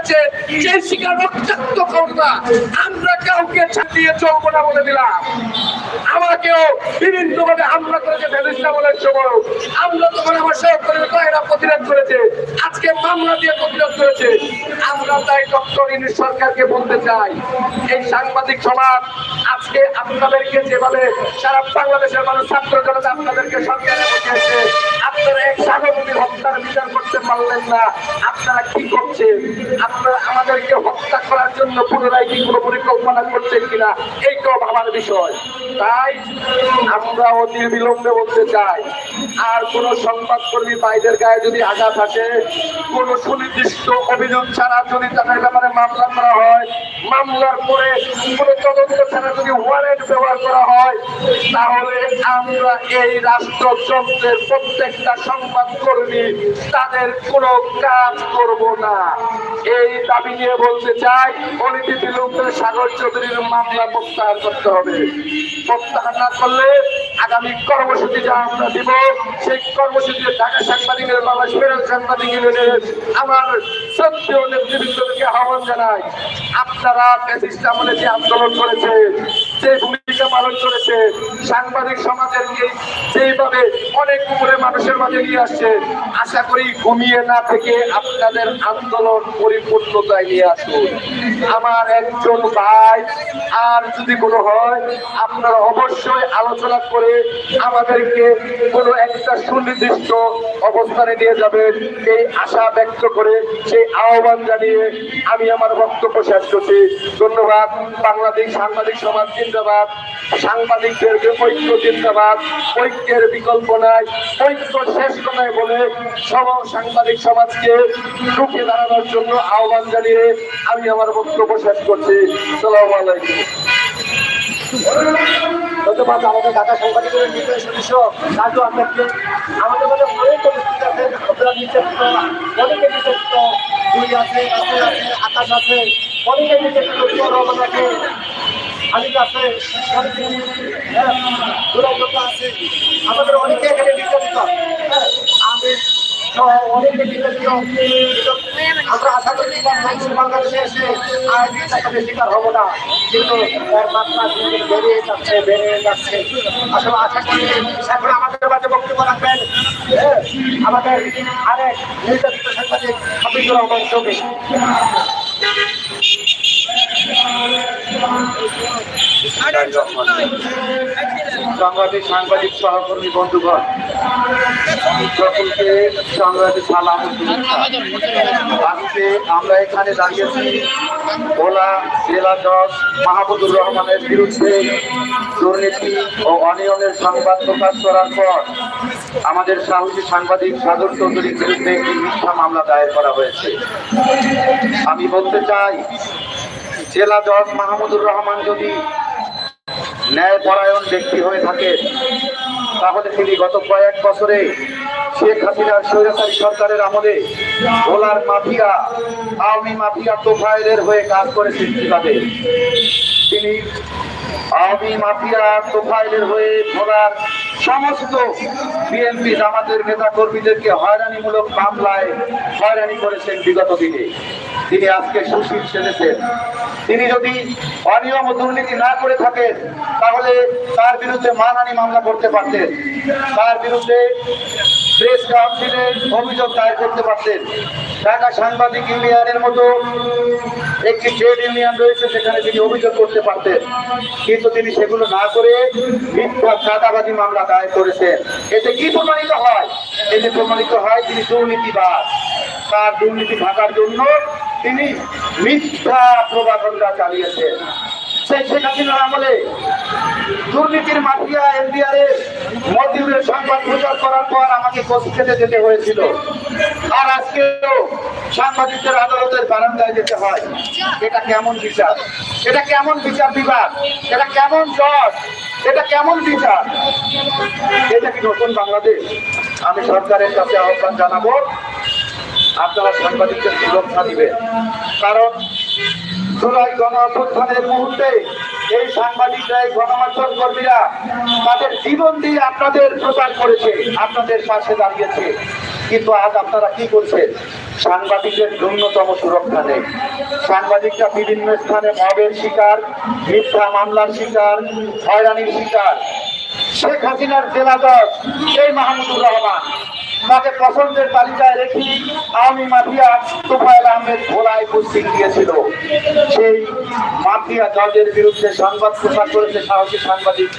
গেছে, সেই শিকার রক্তাক্ত করোনা আমরা কাউকে ছাড়িয়ে চলবো না বলে দিলাম। আমাকেও বিভিন্ন ভাবে হামলা করেছে সময় আমরা তখন আমার সহকর্মী প্রতিরোধ করেছে। আজকে মামলা দিয়ে প্রতিরোধ করেছে। আমরা তাই ডক্টর ইনি সরকারকে বলতে চাই, এই সাংবাদিক সমাজ আজকে আপনাদেরকে যেভাবে সারা বাংলাদেশের মানুষ ছাত্র জনতা আপনাদেরকে সরকারে বসিয়েছে, আপনারা এক সাগরমুখী হত্যার বিচার করতে পারলেন না। আপনারা কি করছেন? আপনারা আমাদেরকে হত্যা করার জন্য পুনরায় কি কোনো পরিকল্পনা করছেন কিনা এইটাও ভাবার বিষয়। তাই আমরা অতি বিলম্বে বলতে চাই, আর কোন সংবাদকর্মী ভাইদের গায়ে যদি আঘাত আসে, কোন সুনির্দিষ্ট অভিযোগ ছাড়া যদি তাদের ব্যাপারে মামলা করা হয়, মামলার পরে কোনো তদন্ত ছাড়া যদি ওয়ারেন্ট ব্যবহার করা হয়, তাহলে আমরা এই রাষ্ট্রযন্ত্রের প্রত্যেকটা সংবাদকর্মী তাদের কোনো কাজ করব না। এই দাবি নিয়ে বলতে চাই, অনীতি বিলম্বে সাগর চৌধুরীর মামলা প্রত্যাহার করতে হবে। প্রত্যাহার না করলে আগামী কর্মসূচি যা আমরা দিব, সেই কর্মসূচিতে ঢাকা সাংবাদিক বাংলাদেশ ফেরাল সাংবাদিক ইউনিয়নের আমার শ্রদ্ধেয় নেতৃবৃন্দকে আহ্বান জানাই। আপনারা ফ্যাসিস্ট আমলে যে আন্দোলন করেছে যে ভূমিকা পালন করেছে, সাংবাদিক সমাজের এই যেইভাবে অনেক উপরে মানুষের মাঝে নিয়ে আসছে, আশা করি ঘুমিয়ে না থেকে আপনাদের আন্দোলন পরিপূর্ণতায় নিয়ে আসুন। আমার একজন ভাই, আর যদি কোনো হয়, আপনারা অবশ্যই আলোচনা করে আমাদেরকে কোনো একটা সুনির্দিষ্ট অবস্থানে নিয়ে যাবেন। এই আশা ব্যক্ত করে সেই আহ্বান জানিয়ে আমি আমার বক্তব্য শেষ করছি। ধন্যবাদ। বাংলাদেশ সাংবাদিক সমাজ জিন্দাবাদ। সাংবাদিকদেরকে ঐক্য জিন্দাবাদ। ঐক্যের বিকল্প নাই। ঐক্য শেষ কথায় বলে সব সাংবাদিক সমাজকে রুখে দাঁড়ানোর জন্য আহ্বান জানিয়ে আমি আমার বক্তব্য শেষ করছি। সালাম আলাইকুম। আমাদের ঢাকা সাংবাদিকের নির্বাহী সদস্য আমাদের মধ্যে অনেক উপস্থিত অনেকে আছে আকাশ আছে অনেকে নির্যাতিত রহমান আছে আলিক আছে হ্যাঁ, দুরাগ্রত আছে। আমাদের অনেকে এখানে নির্যাতিত আমি অনেকে নির্যাতিত আমরা আশা করি মানুষ বাংলাদেশে হব না। কিন্তু এর মাত্রা বেড়ে যাচ্ছে বেড়ে যাচ্ছে। আসলে আশা করি এখন আমাদের মাঝে বক্তব্য রাখবেন হ্যাঁ, আমাদের আরেক নির্যাতিত সাংবাদিক চৌধুরী। সাংবাদিক সাংবাদিক সহকর্মী বন্ধুগণ, সকলকে সংগ্রামী সালাম আজকে আমরা এখানে দাঁড়িয়েছি ভোলা জেলা জজ মাহমুদুর রহমানের বিরুদ্ধে দুর্নীতি ও অনিয়মের সংবাদ প্রকাশ করার পর আমাদের সাহসী সাংবাদিক সাগর চৌধুরীর বিরুদ্ধে একটি মিথ্যা মামলা দায়ের করা হয়েছে। আমি বলতে চাই জেলা জজ মাহমুদুর রহমান যদি ন্যায়পরায়ণ ব্যক্তি হয়ে থাকে, তাহলে তিনি গত কয়েক বছরে শেখ হাসিনার স্বৈরাচারী সরকারের আমলে ভোলার মাফিয়া, আওয়ামী মাফিয়া তোফায়েলের হয়ে কাজ করেছেন কীভাবে তিনি আওয়ামী মাফিয়া তোফাইলের হয়ে ভোলার সমস্ত বিএনপি জামাতের নেতা কর্মীদেরকে হয়রানিমূলক মামলায় হয়রানি করেছেন বিগত দিনে। তিনি আজকে সুশীল সেজেছেন। তিনি যদি অনিয়ম দুর্নীতি না করে থাকেন, তাহলে তার বিরুদ্ধে মানহানি মামলা করতে পারতেন। তার বিরুদ্ধে প্রেস কাউন্সিলে অভিযোগ দায়ের করতে পারতেন। ঢাকা সাংবাদিক ইউনিয়নের মতো একটি ট্রেড ইউনিয়ন রয়েছে, সেখানে তিনি অভিযোগ করতে পারতেন। কিন্তু তিনি সেগুলো না করে মিথ্যা চাঁদাবাদী মামলা দায়ের করেছেন। এতে কি প্রমাণিত হয়? এতে প্রমাণিত হয় তিনি দুর্নীতিবাদ তার দুর্নীতি ঢাকার জন্য তিনি মিথ্যা প্রবাদনটা চালিয়েছেন। সেই শেখ হাসিনার আমলে দুর্নীতির মাফিয়া এনডিআর এর মতিউরের সংবাদ প্রচার করার পর আমাকে কোচ খেতে যেতে হয়েছিল। আর আজকেও সাংবাদিকদের আদালতের বারান্দায় যেতে হয়। এটা কেমন বিচার? এটা কেমন বিচার বিভাগ? এটা কেমন জজ? এটা কেমন বিচার? এটা কি নতুন বাংলাদেশ? আমি সরকারের কাছে আহ্বান জানাব। আপনারা সাংবাদিকদের সুরক্ষা দিবেন। কারণ জুলাই গণ অভ্যুত্থানের মুহূর্তে এই সাংবাদিকরা এই গণমাধ্যম কর্মীরা তাদের জীবন দিয়ে আপনাদের প্রচার করেছে, আপনাদের পাশে দাঁড়িয়েছে। কিন্তু আজ আপনারা কি করছেন? সাংবাদিকদের ন্যূনতম সুরক্ষা নেই। সাংবাদিকরা বিভিন্ন স্থানে মবের শিকার, মিথ্যা মামলার শিকার, হয়রানির শিকার। শেখ হাসিনার জেলা দল সেই মাহমুদুর রহমান। তাকে পছন্দের তালিকায় রেখে আওয়ামী মাফিয়া তোফায়েল আহমেদ ভোলায় পোস্টিং দিয়েছিল সেই মাফিয়া জজের বিরুদ্ধে সংবাদ প্রচার করেছে সাহসী সাংবাদিক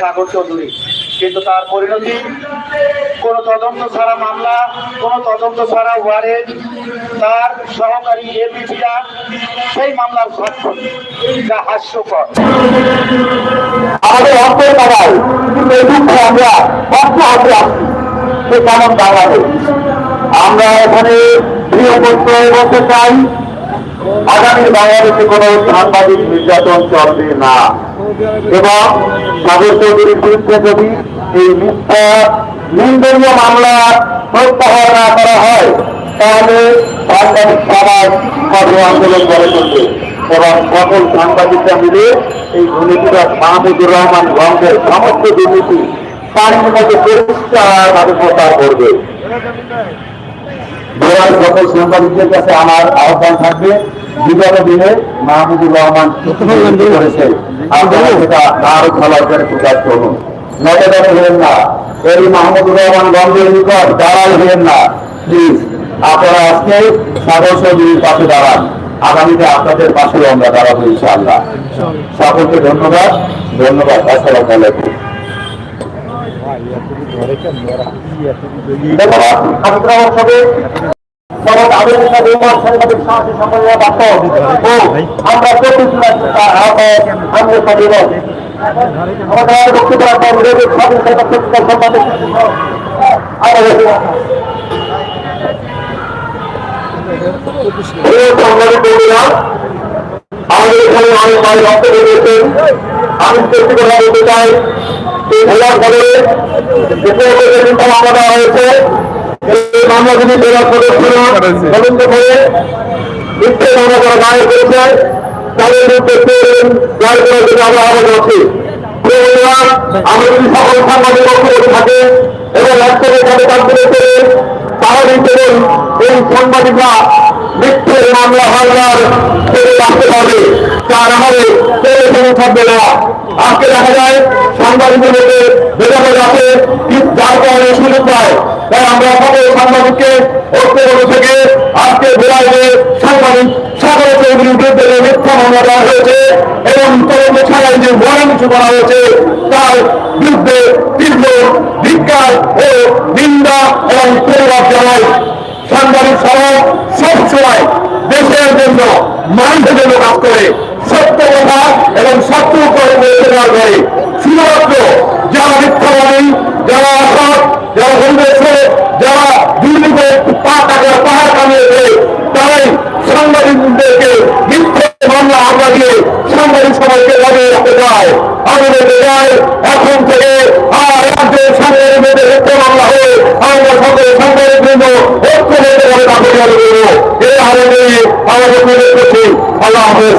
সাগর চৌধুরী। কিন্তু তার পরিণতি, কোন তদন্ত ছাড়া মামলা, কোন তদন্ত ছাড়া ওয়ারেন্ট, তার সহকারী এপিপিরা সেই মামলার যা হাস্যকর। আমাদের আমরা সে কেমন বাংলাদেশ আমরা এখানে প্রিয় প্রত্যয় বলতে চাই, আগামী বাংলাদেশে কোনো সাংবাদিক নির্যাতন চলবে না। এবং সাগর চৌধুরীর বিরুদ্ধে যদি এই মিথ্যা নিন্দনীয় মামলা প্রত্যাহার না করা হয়, তাহলে সাংবাদিক সমাজ কর্ম আন্দোলন গড়ে তুলবে। এবং সকল সাংবাদিকরা মিলে এই দুর্নীতিটা মাহমুদুর রহমান গঙ্গের সমস্ত দুর্নীতি পানির পরিষ্কার ভাবে প্রচার করবে। জেলার সকল সাংবাদিকদের কাছে আমার আহ্বান থাকবে বিগত দিনে মাহমুদুর রহমান দুর্নীতি আপনারা সেটা আরও খেলার করে প্রকাশ করুন নজর হলেন না। এই মাহমুদুর রহমান গঙ্গের নিকট দাঁড়াল হলেন না। প্লিজ আপনারা আজকে সাগর চৌধুরীর পাশে দাঁড়ান। আগামীতে আপনাদের পাশেও আমরা দাঁড়াবো ইনশাআল্লাহ। সকলকে ধন্যবাদ। ধন্যবাদ। আসসালামু আলাইকুম ধন্যবাদ আজকের উৎসবে সমাজ আবেদন নির্মাণ সাংবাদিক সাহসী সম্মেলনের বার্তা ও আমরা সদিব আমাদের বক্তব্য রাখবেন রেডিও স্বাধীনতা পত্রিকার সম্পাদক আমাদের আমাদের এখানে অনেক ভাই বক্তব্য দিয়েছেন আমি ব্যক্তিগত বলতে চাই ভোলার যে চিন্তা মামলা দেওয়া হয়েছে, এই মামলাগুলি জেলা সদস্য তদন্ত করে মিথ্যে মামলা করা দায়ের করেছে, তাদের বিরুদ্ধে দায়ের করার জন্য আমরা আহ্বান করছি আমরা যদি সকল সাংবাদিক বক্তব্য থাকে এবং একসাথে তাদের কাজগুলো করে তাহলে এই সাংবাদিকরা মিথ্যের মামলা হামলার করে রাখতে পারবে তা না হলে কেউ এখানে থাকবে না। আজকে দেখা যায় ভেদাভেদ আছে, কিন্তু যার কারণে সুযোগ পায়। তাই আমরা সকল সাংবাদিককে, ঐক্যবদ্ধ থেকে আজকে বেড়াইলে সাংবাদিক সাগর চৌধুরীর বিরুদ্ধে যে মিথ্যা মামলা দেওয়া হয়েছে এবং তদন্ত ছাড়াই যে ওয়ারেন্ট করা হয়েছে, তার বিরুদ্ধে তীব্র ধিক্কার ও নিন্দা এবং প্রতিবাদ জানাই। সাংবাদিক সমাজ সবসময় দেশের জন্য মানুষের জন্য কাজ করে, সত্য কথা এবং সত্য করে প্রচার করে শুধুমাত্র যারা মিথ্যাবাদী, যারা অসৎ, যারা হইতেছে যারা দুর্নীতি পা পাহাড় কামিয়েছে, তারাই সাংবাদিকদেরকে মিথ্যে মামলা হামলা দিয়ে সাংবাদিক সমাজকে লাগিয়ে রাখতে চায়। আমি বলতে চাই এখন থেকে আর রাজ্যের সাংবাদিক মধ্যে মিথ্যে মামলা হয়ে আমরা সকল সাংবাদিক বৃন্দ ঐক্যবদ্ধ ভাবে তাকে জড়ো করব এই আহ্বান নিয়ে আমাদের প্রবেশ করছি আল্লাহ হাফেজ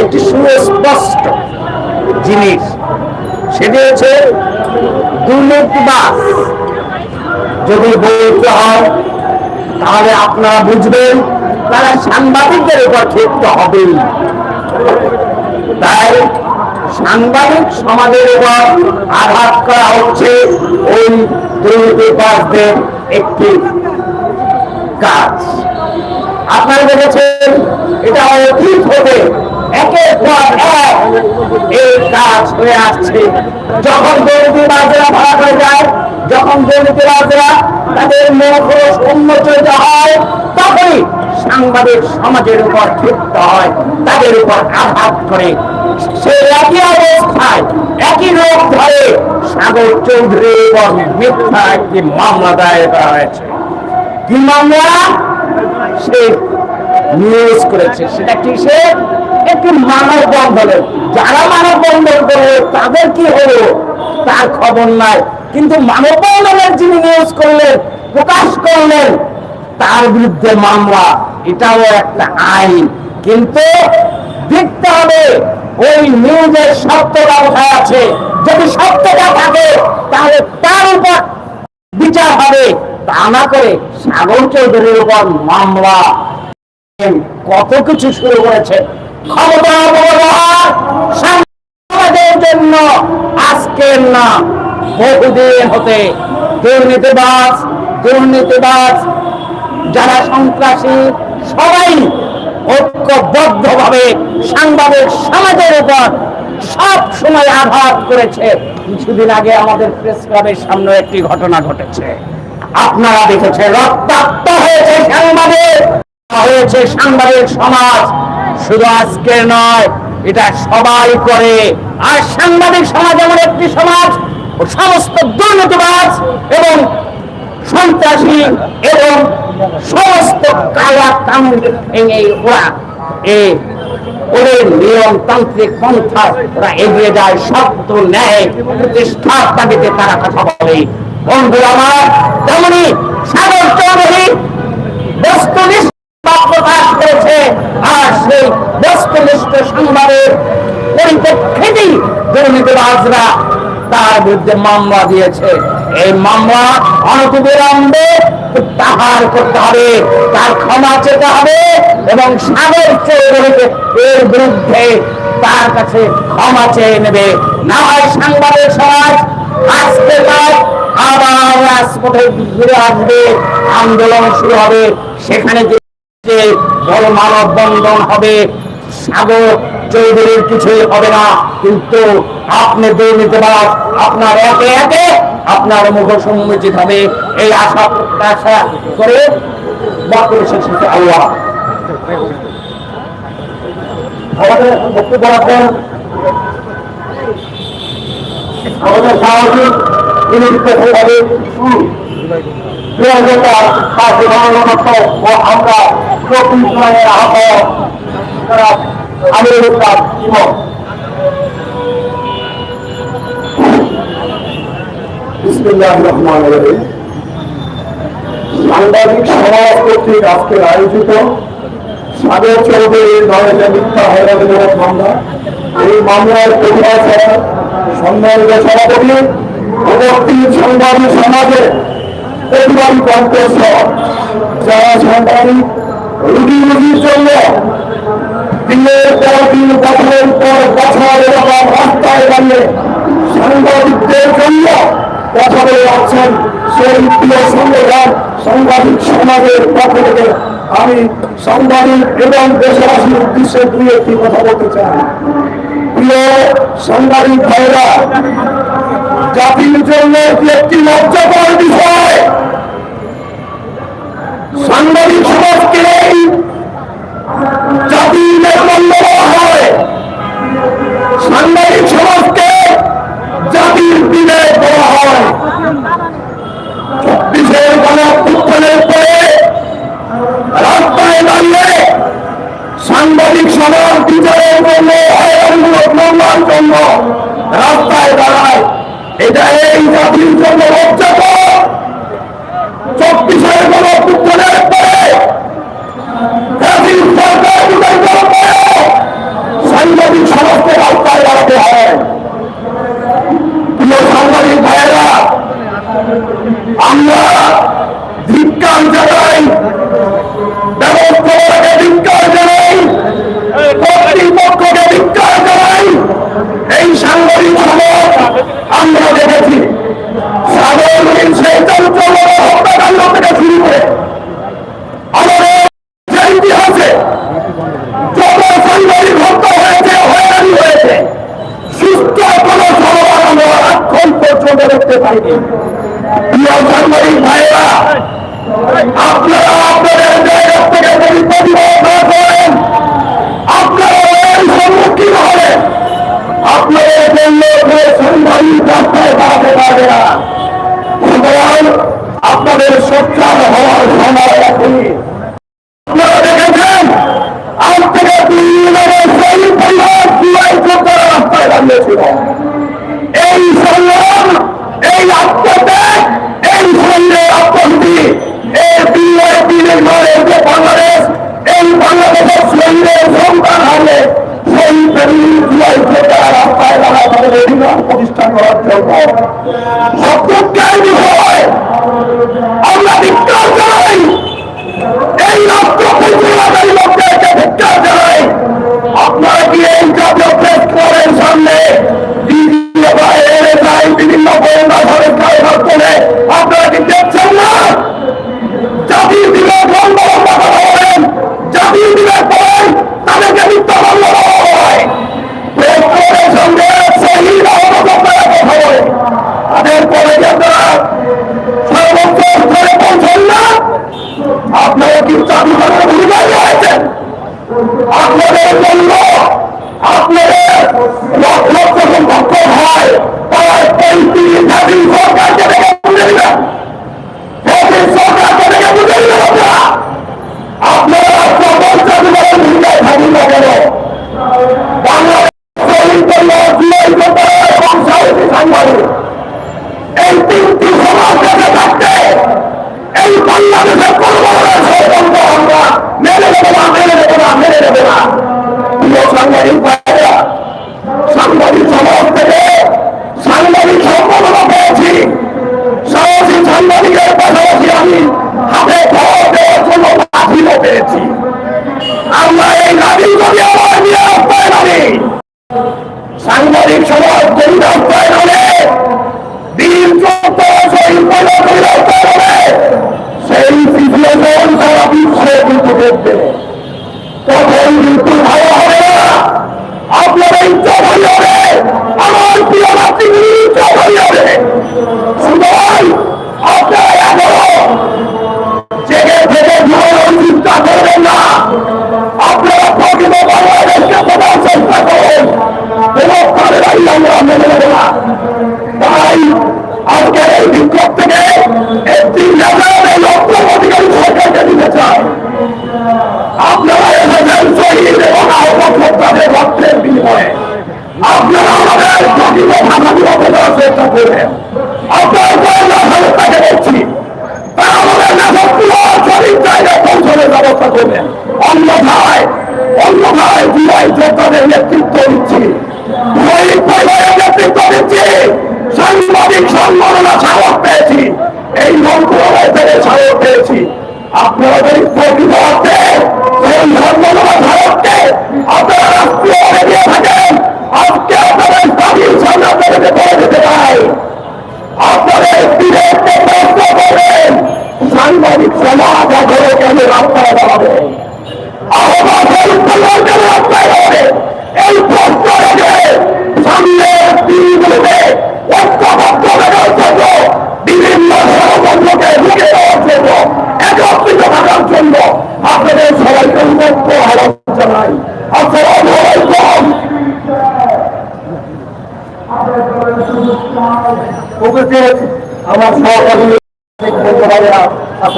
একটি সুস্পষ্ট জিনিস। সেটি হচ্ছে দুর্নীতিবাস যদি বলতে হয়, তাহলে আপনারা বুঝবেন, তারা সাংবাদিকদের উপর ক্ষিপ্ত হবেই। তাই সাংবাদিক সমাজের উপর আঘাত করা হচ্ছে ওই দুর্নীতিবাসদের একটি কাজ। আপনারা দেখেছেন, এটা অতীত হতে একের পর এক এই কাজ হয়ে আসছে। যখন দুর্নীতিবাজেরা ভাড়া করে যায়, যখন দুর্নীতিবাজেরা তাদের মুখোশ উন্মোচিত হয়, তখনই সাংবাদিক সমাজের উপর ক্ষিপ্ত হয়, তাদের উপর আঘাত করে। সে একই অবস্থায়, একই রোগ ধরে সাগর চৌধুরীর উপর মিথ্যা একটি মামলা দায়ের করা হয়েছে। কি মামলা? সে নিউজ করেছে। সেটা কি সে একটি মানব বন্ধনের যারা মানব বন্ধন করল তাদের কি হলো? তার খবর নাই। কিন্তু মানব বন্ধনের যিনি নিউজ করলেন, প্রকাশ করলেন, তার বিরুদ্ধে মামলা, এটাও একটা আইন। কিন্তু দেখতে হবে, ওই নিউজের সত্যতা কোথায় আছে? যদি সত্যতা থাকে, তাহলে তার উপর বিচার হবে। তা না করে সাগর চৌধুরীর উপর মামলা। কত কিছু শুরু করেছে। ক্ষমতা অপব্যবহার যারা সন্ত্রাসী, সবাই ঐক্যবদ্ধ ভাবে সাংবাদিক সমাজের উপর সব সময় আঘাত করেছে। কিছুদিন আগে আমাদের প্রেস ক্লাবের সামনে একটি ঘটনা ঘটেছে। আপনারা দেখেছে রক্তাক্ত হয়েছে সাংবাদিক। হয়েছে সাংবাদিক সমাজ। শুধু আজকে নয়, এটা সবাই করে। আর সাংবাদিক সমাজ এমন একটি সমাজ সমস্ত দুর্নীতিবাজ এবং সন্ত্রাসী এবং সমস্ত কালা এই ওরা ওদের নিয়মতান্ত্রিক পন্থা ওরা এগিয়ে যায় সত্য ন্যায় প্রতিষ্ঠার দাবিতে তারা কথা বলে। বন্ধুরা আমার, তেমনি সাগর চৌধুরী বস্তুনিষ্ঠ প্রকাশ করতে হবে, তার ক্ষমা চেতে হবে এবং সাগর চৌধুরীকে এর বিরুদ্ধে তার কাছে ক্ষমা চেয়ে নেবে। না হয় সাংবাদিক সমাজ আজকে আবার রাজপথে ফিরে আসবে, আন্দোলন শুরু হবে, সেখানে বড় হবে, সাগর চৌধুরীর কিছুই হবে না। কিন্তু আপনি দুর্নীতিবাদ আপনার একে একে আপনার মুখ সম্মুখীন হবে। এই আশা প্রত্যাশা করে শেষে আল্লাহ। আমাদের বক্তব্য রাখেন আমরা সাংবাদিক সমাজ কর্তৃক আজকের আয়োজিত সাগর চৌধুরীর যে মিথ্যা হয়রানিমূলক মামলা এই মামলার প্রতিবাদ সম্মানিত সভাপতি সাংবাদিক সমাজে প্রতিবাদী কণ্ঠস্বর যারা সাংবাদিক রুগী রুগীর জন্য দিনের পর দিন বছরের পর বছর এরকম রাস্তায় দাঁড়িয়ে সাংবাদিকদের জন্য কথা বলে যাচ্ছেন সেই প্রিয় সংগঠন সাংবাদিক সমাজের পক্ষ থেকে আমি সাংবাদিক এবং দেশবাসীর উদ্দেশ্যে দুই একটি কথা বলতে চাই। প্রিয় সাংবাদিক ভাইরা, জাতির জন্য একটি লজ্জাকর বিষয়। সাংবাদিক সমাজকে জাতির ধিক্কার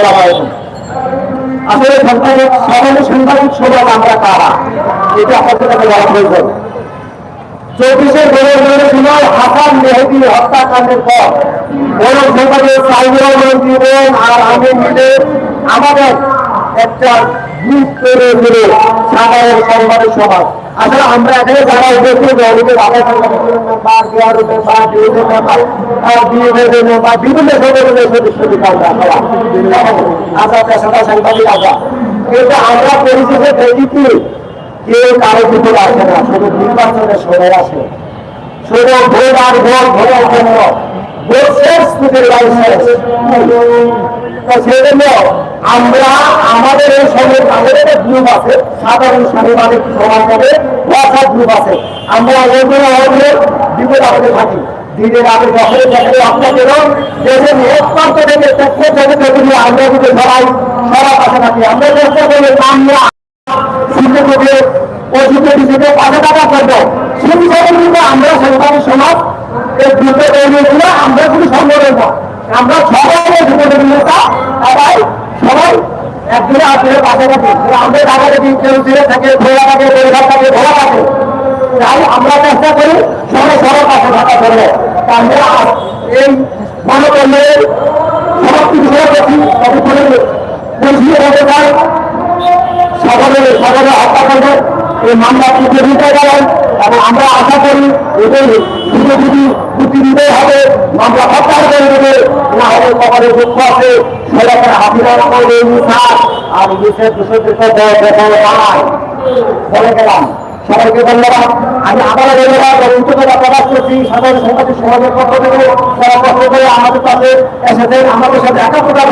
করা হয়নি আসলে সরকারের সকল সংখ্যালঘু সমাজ আমরা কারা? এটা আমাদের কাছে বলা প্রয়োজন। চব্বিশে ফেব্রুয়ারি সময় হাসান মেহেদি হত্যাকাণ্ডের পর। কোন সংখ্যালঘু সাইবুর জীবন আর আমি মিলে আমাদের একটা গ্রুপ করে আচ্ছা, আমরা এখানে আচ্ছা, আচ্ছা, আমরা পেশাটা সাংবাদিক আমরা কিন্তু আমরা পরিশেষে দেখি কি? কেউ কারও ভিতরে আসে না, শুধু নির্বাচনের সময় আসে। শুধু ভোট আর ভোট, ভোটের জন্য। ভোট শেষ। আমরা আমাদের এই সঙ্গে তাদের একটা গ্রুপ আছে, সাধারণ সাংবাদিক সমাজ হবে হোয়াটসঅ্যাপ গ্রুপ আছে। আমরা ওইগুলো আমাদের বিপদ আমাদের থাকি। আপনাকে আমরা কিন্তু পাশে আমরা আমরা সমাজ আমরা সম্ভব আমরা সবাই যুদ্ধের নেতা সবাই সবাই একদিনে আসলে কাছাকাছি আমাদের কাছাকাছি কেউ জেলে থাকে, ভোলা থাকে পরিবার থাকে, ভোলা থাকে, তাই আমরা চেষ্টা করি সবাই সবার পাশে থাকা করব তাহলে এই গণতন্ত্রের সমাপ্তি ঘোষণা করছি ততক্ষণে পরিস্থিতি হতে চাই সকলে সকলে হত্যা করবে। এই মামলা দিতে গেলেন এবং আমরা আশা করি এদের ধীরে ধীরে মুক্তি দিতে হবে। মামলা হত্যা করে দেবে না হলে কপালে দুঃখ আছে। সেরকম হাফিজার করবে স্যার। আর দূষণের নাই বলে গেলাম। সবাইকে ধন্যবাদ। আমি আবারও ধন্যবাদ কৃতজ্ঞতা প্রকাশ করছি। সাধারণ সাংবাদিক সমাজের পক্ষ থেকে যারা কষ্ট করে আমাদের কাছে এসেছেন। আমাদের সাথে একা প্রকাশ